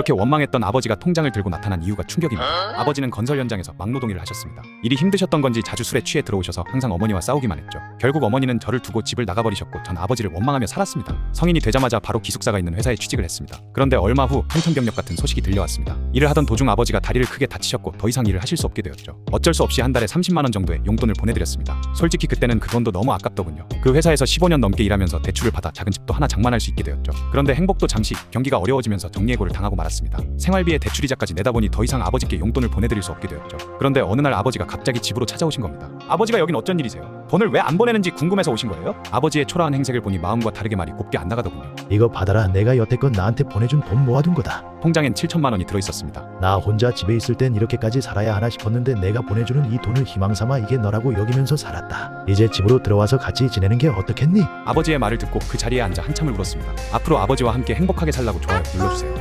그렇게 원망했던 아버지가 통장을 들고 나타난 이유가 충격입니다. 아버지는 건설 현장에서 막노동일을 하셨습니다. 일이 힘드셨던 건지 자주 술에 취해 들어오셔서 항상 어머니와 싸우기만 했죠. 결국 어머니는 저를 두고 집을 나가버리셨고 전 아버지를 원망하며 살았습니다. 성인이 되자마자 바로 기숙사가 있는 회사에 취직을 했습니다. 그런데 얼마 후 청천벽력 같은 소식이 들려왔습니다. 일을 하던 도중 아버지가 다리를 크게 다치셨고 더 이상 일을 하실 수 없게 되었죠. 어쩔 수 없이 한 달에 30만 원 정도의 용돈을 보내드렸습니다. 솔직히 그때는 그 돈도 너무 아깝더군요. 그 회사에서 15년 넘게 일하면서 대출을 받아 작은 집도 하나 장만할 수 있게 되었죠. 그런데 행복도 잠시 경기가 어려워지면서 정리해고를 당하고 말 았습니다. 생활비에 대출이자까지 내다 보니 더 이상 아버지께 용돈을 보내드릴 수 없게 되었죠. 그런데 어느 날 아버지가 갑자기 집으로 찾아오신 겁니다. 아버지가 여긴 어쩐 일이세요? 돈을 왜 안 보내는지 궁금해서 오신 거예요? 아버지의 초라한 행색을 보니 마음과 다르게 말이 곱게 안 나가더군요. 이거 받아라 내가 여태껏 나한테 보내준 돈 모아둔 거다 통장엔 7천만 원이 들어있었습니다. 나 혼자 집에 있을 땐 이렇게까지 살아야 하나 싶었는데 내가 보내주는 이 돈을 희망삼아 이게 너라고 여기면서 살았다 이제 집으로 들어와서 같이 지내는 게 어떻겠니? 아버지의 말을 듣고 그 자리에 앉아 한참을 울었습니다. 앞으로 아버지와 함께 행복하게 살라고 좋아요 눌러주세요.